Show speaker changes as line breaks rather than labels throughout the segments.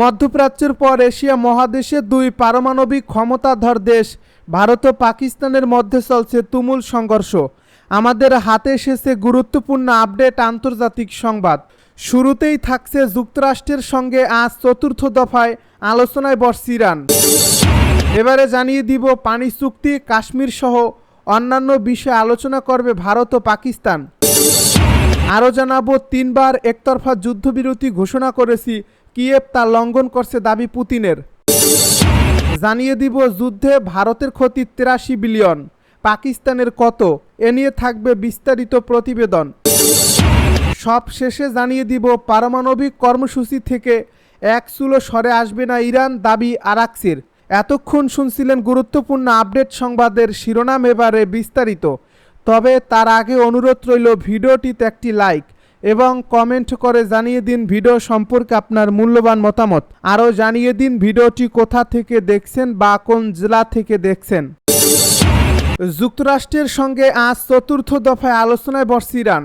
মধ্যপ্রাচ্যের পর এশিয়া মহাদেশে দুই পারমাণবিক ক্ষমতাধর দেশ, ভারত ও পাকিস্তানের মধ্যে চলছে তুমুল সংঘর্ষ। আমাদের হাতে এসেছে গুরুত্বপূর্ণ আপডেট আন্তর্জাতিক সংবাদ। শুরুতেই থাকছে যুক্তরাষ্ট্রের সঙ্গে আজ চতুর্থ দফায় আলোচনায় বসছে ইরান। এবারে জানিয়ে দিব পানি চুক্তি, কাশ্মীর সহ অন্যান্য বিষয়ে আলোচনা করবে ভারত ও পাকিস্তান। আরও জানাব, তিনবার একতরফা যুদ্ধবিরতি ঘোষণা করেছি কিয়েভ তা লঙ্ঘন করছে দাবি পুতিনের। জানিয়ে দিব যুদ্ধে ভারতের ক্ষতি তেরাশি বিলিয়ন, পাকিস্তানের কত, এ নিয়ে থাকবে বিস্তারিত প্রতিবেদন। সব শেষে জানিয়ে দিব পারমাণবিক কর্মসূচি থেকে এক চুলো সরে আসবে না ইরান, দাবি আরাকসির। এতক্ষণ শুনছিলেন গুরুত্বপূর্ণ আপডেট সংবাদের শিরোনাম এবারে বিস্তারিত। তবে তার আগে অনুরোধ রইল ভিডিওটিতে একটি লাইক এবং কমেন্ট করে জানিয়ে দিন ভিডিও সম্পর্কে আপনার মূল্যবান মতামত। আরও জানিয়ে দিন ভিডিওটি কোথা থেকে দেখছেন বা কোন জেলা থেকে দেখছেন। যুক্তরাষ্ট্রের সঙ্গে আজ চতুর্থ দফায় আলোচনায় বসছে ইরান।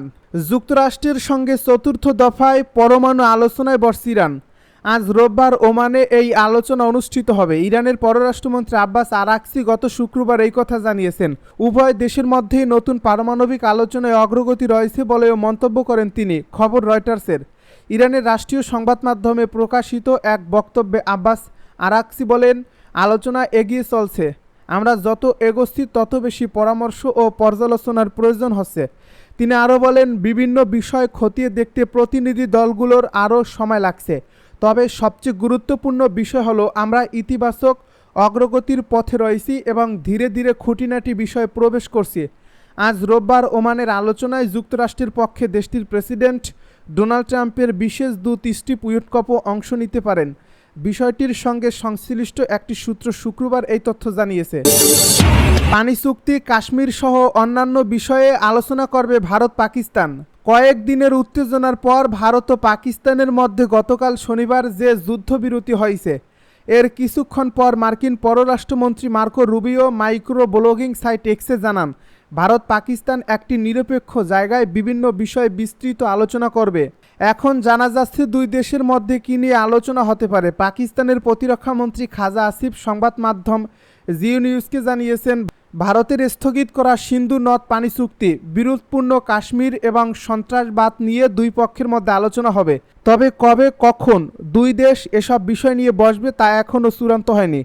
যুক্তরাষ্ট্রের সঙ্গে চতুর্থ দফায় পরমাণু আলোচনায় বসছে ইরান। আজ রোববার ওমানে এই আলোচনা অনুষ্ঠিত হবে। ইরানের পররাষ্ট্রমন্ত্রী আব্বাস আরাকসি গত শুক্রবার এই কথা জানিয়েছেন। উভয় দেশের মধ্যেই নতুন পারমাণবিক আলোচনায় অগ্রগতি রয়েছে বলেও মন্তব্য করেন তিনি, খবর রয়টার্সের। ইরানের রাষ্ট্রীয় সংবাদ মাধ্যমে প্রকাশিত এক বক্তব্যে আব্বাস আরাকসি বলেন, আলোচনা এগিয়ে চলছে। আমরা যত এগোচ্ছি, তত বেশি পরামর্শ ও পর্যালোচনার প্রয়োজন হচ্ছে। তিনি আরও বলেন, বিভিন্ন বিষয় খতিয়ে দেখতে প্রতিনিধি দলগুলোর আরও সময় লাগছে। তবে সবচেয়ে গুরুত্বপূর্ণ বিষয় হলো আমরা ইতিবাচক অগ্রগতির পথে রয়েছি এবং ধীরে ধীরে খুঁটিনাটি বিষয়ে প্রবেশ করছি। আজ রোববার ওমানের আলোচনায় যুক্তরাষ্ট্রের পক্ষে দেশটির প্রেসিডেন্ট ডোনাল্ড ট্রাম্পের বিশেষ দূত স্টিভ উইটকপও অংশ নিতে পারেন। বিষয়টির সঙ্গে সংশ্লিষ্ট একটি সূত্র শুক্রবার এই তথ্য জানিয়েছে। পানি চুক্তি, কাশ্মীর সহ অন্যান্য বিষয়ে আলোচনা করবে ভারত পাকিস্তান কয়েক দিনের উত্তেজনার পর ভারত ও পাকিস্তানের মধ্যে গতকাল শনিবার যে যুদ্ধবিরতি হয়েছে, এর কিছুক্ষণ পর মার্কিন পররাষ্ট্রমন্ত্রী Marco Rubio micro blogging site এক্সে জানান, ভারত পাকিস্তান একটি নিরপেক্ষ জায়গায় বিভিন্ন বিষয়ে বিস্তৃত আলোচনা করবে। এখন জানা যাচ্ছে দুই দেশের মধ্যে কী নিয়ে আলোচনা হতে পারে। পাকিস্তানের প্রতিরক্ষামন্ত্রী খাজা আসিফ সংবাদ মাধ্যম জিও নিউজকে জানিয়েছেন ভারতের স্থগিত করা সিন্ধু নদ পানি চুক্তি, বিরোধপূর্ণ কাশ্মীর এবং সন্ত্রাসবাদ নিয়ে দুই পক্ষের মধ্যে আলোচনা হবে। তবে কবে, কখন, দুই দেশ এসব বিষয় নিয়ে বসবে তা এখনও চূড়ান্ত হয়নি।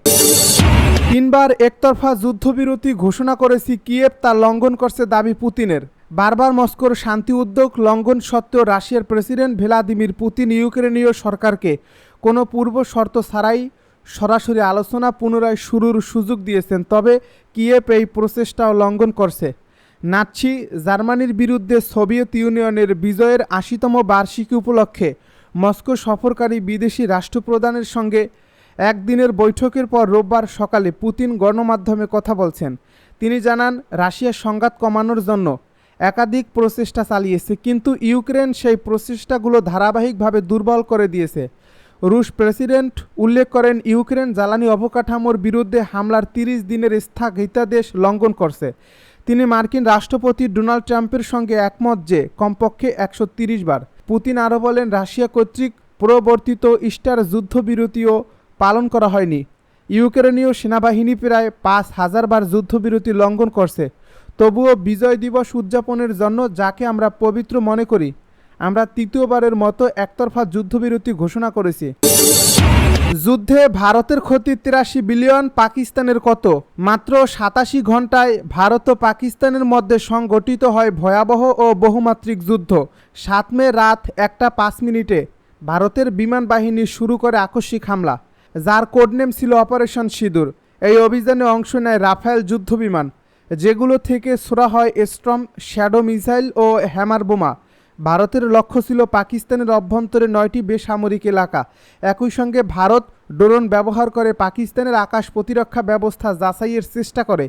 তিনবার একতরফা যুদ্ধবিরতি ঘোষণা করেছি কিয়েভ, তা লঙ্ঘন করছে দাবি পুতিনের। বারবার মস্কোর শান্তি উদ্যোগ লঙ্ঘন সত্ত্বেও রাশিয়ার প্রেসিডেন্ট ভ্লাদিমির পুতিন ইউক্রেনীয় সরকারকে কোনো পূর্ব শর্ত ছাড়াই সরাসরি আলোচনা পুনরায় শুরুর সুযোগ দিয়েছেন, তবে কিয়েভ এই প্রচেষ্টাও লঙ্ঘন করছে। নাৎসি জার্মানির বিরুদ্ধে সোভিয়েত ইউনিয়নের বিজয়ের আশিতম বার্ষিকী উপলক্ষে মস্কো সফরকারী বিদেশি রাষ্ট্রপ্রধানের সঙ্গে একদিনের বৈঠকের পর রোববার সকালে পুতিন গণমাধ্যমে কথা বলছেন। তিনি জানান রাশিয়ার সংঘাত কমানোর জন্য একাধিক প্রচেষ্টা চালিয়েছে, কিন্তু ইউক্রেন সেই প্রচেষ্টাগুলো ধারাবাহিকভাবে দুর্বল করে দিয়েছে। রুশ প্রেসিডেন্ট উল্লেখ করেন, ইউক্রেন জ্বালানি অবকাঠামোর বিরুদ্ধে হামলার তিরিশ দিনের স্থগিতাদেশ লঙ্ঘন করছে। তিনি মার্কিন রাষ্ট্রপতি ডোনাল্ড ট্রাম্পের সঙ্গে একমত যে, কমপক্ষে একশো বার। পুতিন আরও বলেন, রাশিয়া কর্তৃক প্রবর্তিত ইস্টার যুদ্ধবিরতিও পালন করা হয়নি। ইউক্রেনীয় সেনাবাহিনী প্রায় পাঁচ হাজার বার যুদ্ধবিরতি লঙ্ঘন করছে। তবুও বিজয় দিবস উদযাপনের জন্য যাকে আমরা পবিত্র মনে করি আমরা তৃতীয়বারের মতো একতরফা যুদ্ধবিরতি ঘোষণা করেছি। যুদ্ধে ভারতের ক্ষতি তিরাশি বিলিয়ন, পাকিস্তানের কত? মাত্র সাতাশি ঘন্টায় ভারত ও পাকিস্তানের মধ্যে সংগঠিত হয় ভয়াবহ ও বহুমাত্রিক যুদ্ধ। সাত মে রাত একটা পাঁচ মিনিটে ভারতের বিমান বাহিনী শুরু করে আকস্মিক হামলা, যার কোডনেম ছিল অপারেশন সিঁদুর। এই অভিযানে অংশ নেয় রাফেল যুদ্ধবিমান, যেগুলো থেকে ছোড়া হয় স্ট্রম, শ্যাডো মিসাইল ও হ্যামার বোমা। ভারতের লক্ষ্য ছিল পাকিস্তানের অভ্যন্তরে নয়টি বেসামরিক এলাকা। একই সঙ্গে ভারত ড্রোন ব্যবহার করে পাকিস্তানের আকাশ প্রতিরক্ষা ব্যবস্থা যাচাইয়ের চেষ্টা করে।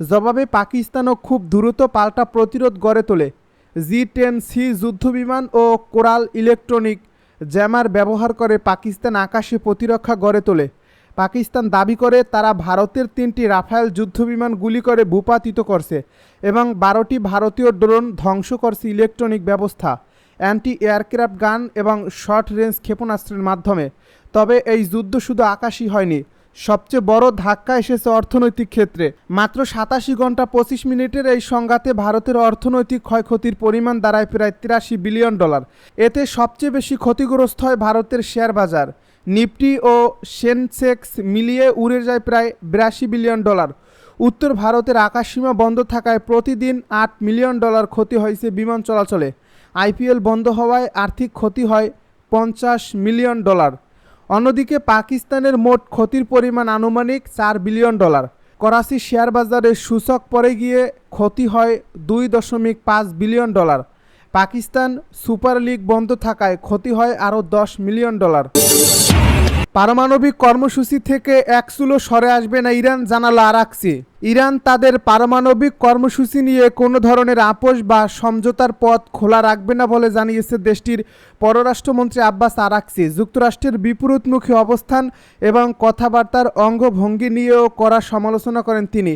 জবাবে পাকিস্তানও খুব দ্রুত পাল্টা প্রতিরোধ গড়ে তোলে। জি টেন সি যুদ্ধবিমান ও কোরাল ইলেকট্রনিক জ্যামার ব্যবহার করে পাকিস্তান আকাশে প্রতিরক্ষা গড়ে তোলে। পাকিস্তান দাবি করে তারা ভারতের তিনটি রাফায়েল যুদ্ধবিমান গুলি করে ভূপাতিত করছে এবং বারোটি ভারতীয় ড্রোন ধ্বংস করছে ইলেকট্রনিক ব্যবস্থা অ্যান্টি এয়ারক্রাফট গান এবং শর্ট রেঞ্জ ক্ষেপণাস্ত্রের মাধ্যমে। তবে এই যুদ্ধ শুধু আকাশই হয়নি, সবচেয়ে বড় ধাক্কা এসেছে অর্থনৈতিক ক্ষেত্রে। মাত্র সাতাশি ঘণ্টা পঁচিশ মিনিটের এই সংঘাতে ভারতের অর্থনৈতিক ক্ষয়ক্ষতির পরিমাণ দাঁড়ায় প্রায় তিরাশি বিলিয়ন ডলার। এতে সবচেয়ে বেশি ক্ষতিগ্রস্ত হয় ভারতের শেয়ার বাজার। নিফটি ও সেনসেক্স মিলিয়ে উড়ে যায় প্রায় বিরাশি বিলিয়ন ডলার। উত্তর ভারতের আকাশসীমা বন্ধ থাকায় প্রতিদিন আট মিলিয়ন ডলার ক্ষতি হয়েছে বিমান চলাচলে। আইপিএল বন্ধ হওয়ায় আর্থিক ক্ষতি হয় পঞ্চাশ মিলিয়ন ডলার। অন্যদিকে পাকিস্তানের মোট ক্ষতির পরিমাণ আনুমানিক চার বিলিয়ন ডলার। করাচি শেয়ার বাজারে সূচক পড়ে গিয়ে ক্ষতি হয় দুই দশমিক পাঁচ billion dollar. Pakistan Super League বন্ধ থাকায় ক্ষতি হয় আরও দশ মিলিয়ন ডলার। পারমাণবিক কর্মসূচি থেকে এক চুলো সরে আসবে না ইরান, জানালো আরাকসি। ইরান তাদের পারমাণবিক কর্মসূচি নিয়ে কোনো ধরনের আপোষ বা সমঝোতার পথ খোলা রাখবে না বলে জানিয়েছে দেশটির পররাষ্ট্রমন্ত্রী আব্বাস আরাকসি। যুক্তরাষ্ট্রের বিপরীতমুখী অবস্থান এবং কথাবার্তার অঙ্গভঙ্গি নিয়েও করা সমালোচনা করেন তিনি।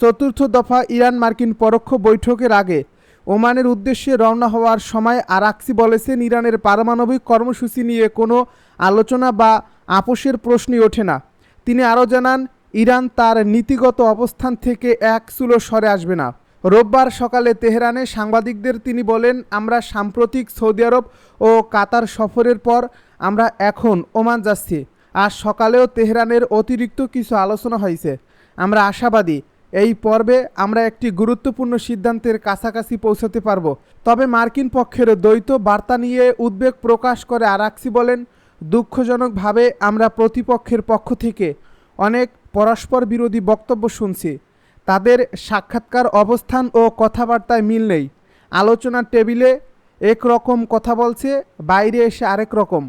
চতুর্থ দফা ইরান মার্কিন পরোক্ষ বৈঠকের আগে ওমানের উদ্দেশ্যে রওনা হওয়ার সময় আরাকসি বলেছেন, ইরানের পারমাণবিক কর্মসূচি নিয়ে কোনো আলোচনা বা আপোষের প্রশ্নই ওঠে না। তিনি আরও জানান, ইরান তার নীতিগত অবস্থান থেকে এক চুলো সরে আসবে না। রোববার সকালে তেহরানে সাংবাদিকদের তিনি বলেন, আমরা সাম্প্রতিক সৌদি আরব ও কাতার সফরের পর আমরা এখন ওমান যাচ্ছি। আজ সকালেও তেহরানের অতিরিক্ত কিছু আলোচনা হয়েছে। আমরা আশাবাদী এই পর্বে আমরা একটি গুরুত্বপূর্ণ সিদ্ধান্তের কাছাকাছি পৌঁছাতে পারব। তবে মার্কিন পক্ষের দ্বৈত বার্তা নিয়ে উদ্বেগ প্রকাশ করে আরাকসি বলেন, দুঃখজনকভাবে আমরা প্রতিপক্ষের পক্ষ থেকে অনেক পরস্পর বিরোধী বক্তব্য শুনছি। তাদের সাক্ষাৎকার অবস্থান ও কথাবার্তায় মিল নেই। আলোচনার টেবিলে এক রকম কথা বলছে, বাইরে এসে আরেক রকম।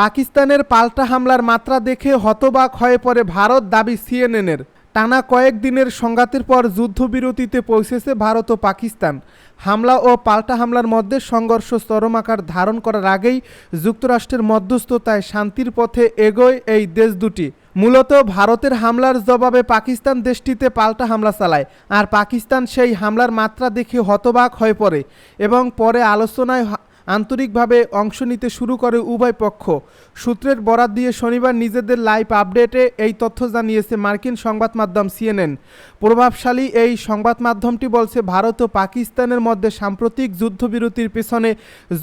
পাকিস্তানের পাল্টা হামলার মাত্রা দেখে হতবাক হয়ে পড়ে ভারত, দাবি সিএনএনের। টানা কয়েক দিনের সংঘাতের পর যুদ্ধবিরতিতে পৌঁছেছে ভারত ও পাকিস্তান। হামলা ও পাল্টা হামলার মধ্যে সংঘর্ষ চরম আকার ধারণ করার আগেই যুক্তরাষ্ট্রের মধ্যস্থতায় শান্তির পথে এগোয় এই দেশ দুটি। মূলত ভারতের হামলার জবাবে পাকিস্তান দেশটিতে পাল্টা হামলা চালায়, আর পাকিস্তান সেই হামলার মাত্রা দেখে হতবাক হয়ে পড়ে এবং পরে আলোচনায় আন্তরিকভাবে অংশ নিতে শুরু করে উভয় পক্ষ। সূত্রের বরাত দিয়ে শনিবার নিজেদের লাইভ আপডেটে এই তথ্য জানিয়েছে মার্কিন সংবাদ মাধ্যম সিএনএন। প্রভাবশালী এই সংবাদ মাধ্যমটি বলছে, ভারত ও পাকিস্তানের মধ্যে সাম্প্রতিক যুদ্ধবিরতির পেছনে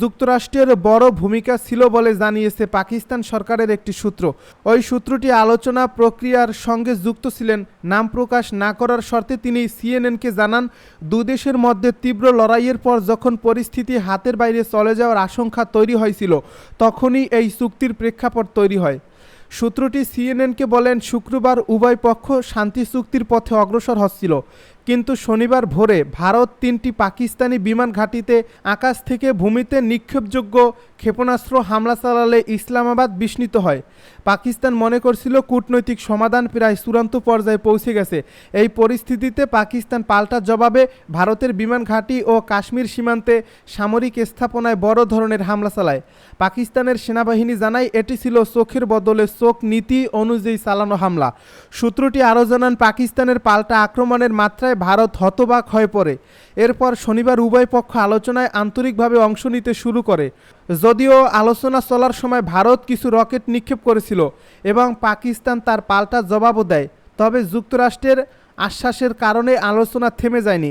যুক্তরাষ্ট্রের বড় ভূমিকা ছিল বলে জানিয়েছে পাকিস্তান সরকারের একটি সূত্র। ওই সূত্রটি আলোচনা প্রক্রিয়ার সঙ্গে যুক্ত ছিলেন। নাম প্রকাশ না করার শর্তে তিনি সিএনএনকে জানান, দুদেশের মধ্যে তীব্র লড়াইয়ের পর যখন পরিস্থিতি হাতের বাইরে চলে যাওয়ার আশঙ্কা তৈরি হয়েছিল। তখনই এই চুক্তির প্রেক্ষাপট তৈরি হয়। সূত্রটি সিএনএনকে বলেন, শুক্রবার উভয় পক্ষ শান্তি চুক্তির পথে অগ্রসর হচ্ছিল। কিন্তু শনিবার ভোরে ভারত তিনটি পাকিস্তানি বিমান ঘাঁটিতে আকাশ থেকে ভূমিতে নিক্ষেপযোগ্য ক্ষেপণাস্ত্র হামলা চালালে ইসলামাবাদ বিস্মিত হয়। পাকিস্তান মনে করছিল কূটনৈতিক সমাধান প্রায় চূড়ান্ত পর্যায়ে পৌঁছে গেছে। এই পরিস্থিতিতে পাকিস্তান পাল্টা জবাবে ভারতের বিমান ঘাঁটি ও কাশ্মীর সীমান্তে সামরিক স্থাপনায় বড় ধরনের হামলা চালায়। পাকিস্তানের সেনাবাহিনী জানায়, এটি ছিল চোখের বদলে চোখ নীতি অনুযায়ী চালানো হামলা। সূত্রটি আরও জানান, পাকিস্তানের পাল্টা আক্রমণের মাত্রায় ভারত হতবাক হয়ে পড়ে। এরপর শনিবার উভয় পক্ষ আলোচনায় আন্তরিকভাবে অংশ নিতে শুরু করে। যদিও আলোচনা চলার সময় ভারত কিছু রকেট নিক্ষেপ করেছিল এবং পাকিস্তান তার পাল্টা জবাবও দেয়, তবে যুক্তরাষ্ট্রের আশ্বাসের কারণে আলোচনা থেমে যায়নি।